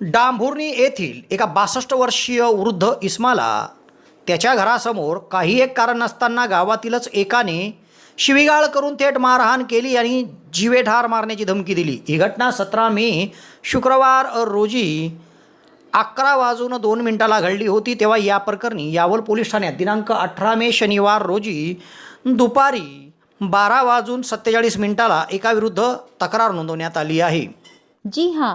डांभुर्णी येथील एका बासष्ट वर्षीय वृद्ध इस्माला त्याच्या घरासमोर काही एक कारण नसताना गावातीलच एकाने शिवीगाळ करून थेट मारहाण केली आणि जीवेठार मारण्याची धमकी दिली. ही घटना सतरा मे शुक्रवार रोजी अकरा वाजून दोन मिनिटाला घडली होती तेव्हा या प्रकरणी यावल पोलीस ठाण्यात दिनांक अठरा मे शनिवार रोजी दुपारी बारा वाजून सत्तेचाळीस मिनिटाला एकाविरुद्ध तक्रार नोंदवण्यात आली आहे. जी हां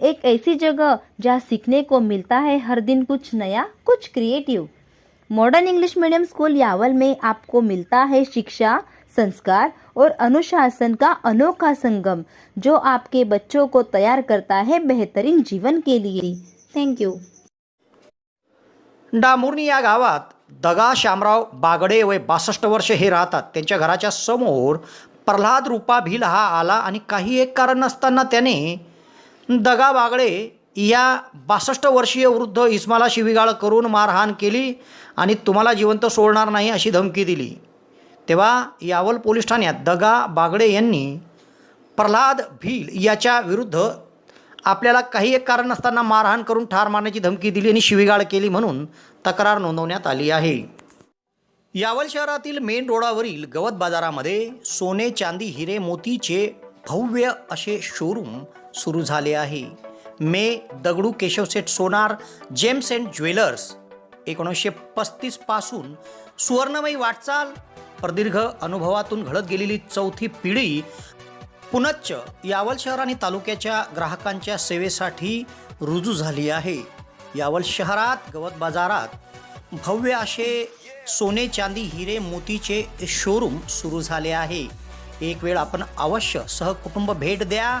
एक ऐसी जगह जहाँ सीखने को मिलता है हर दिन कुछ नया, कुछ creative modern English medium school Yawal में आपको मिलता है शिक्षा, संस्कार और अनुशासन का अनोखा संगम, जो आपके बच्चों को तैयार करता है बेहतरीन जीवन के लिए. थैंक यू डांभुर्णी या गावात दगा श्यामराव बागडे वय बासष्ट वर्ष हे राहतात. त्यांच्या घराच्या समोर प्रल्हाद रूपा भिल हा आला आणि काही एक कारण नसताना त्याने दगा बागळे या बासष्ट वर्षीय वृद्ध इस्माला शिवीगाळ करून मारहाण केली आणि तुम्हाला जिवंत सोडणार नाही अशी धमकी दिली. तेव्हा यावल पोलीस ठाण्यात दगा बागडे यांनी प्रल्हाद भील याच्या विरुद्ध आपल्याला काही एक कारण नसताना मारहाण करून ठार मारण्याची धमकी दिली आणि शिवीगाळ केली म्हणून तक्रार नोंदवण्यात आली आहे. यावल शहरातील मेन रोडावरील गवत बाजारामध्ये सोने चांदी हिरे मोतीचे भव्य असे शोरूम सुरू झाले आहे. मे Dagdu Keshavseth Sonar gems and jewellers एकोणीसशे पस्तीसपासून सुवर्णमयी वाटचाल प्रदीर्घ अनुभवातून घडत गेलेली चौथी पिढी पुनच्च यावल शहर आणि तालुक्याच्या ग्राहकांच्या सेवेसाठी रुजू झाली आहे. यावल शहरात गवत बाजारात भव्य असे सोने चांदी हिरे मोतीचे शोरूम सुरू झाले आहे. एक वेळ आपण अवश्य सहकुटुंब भेट द्या.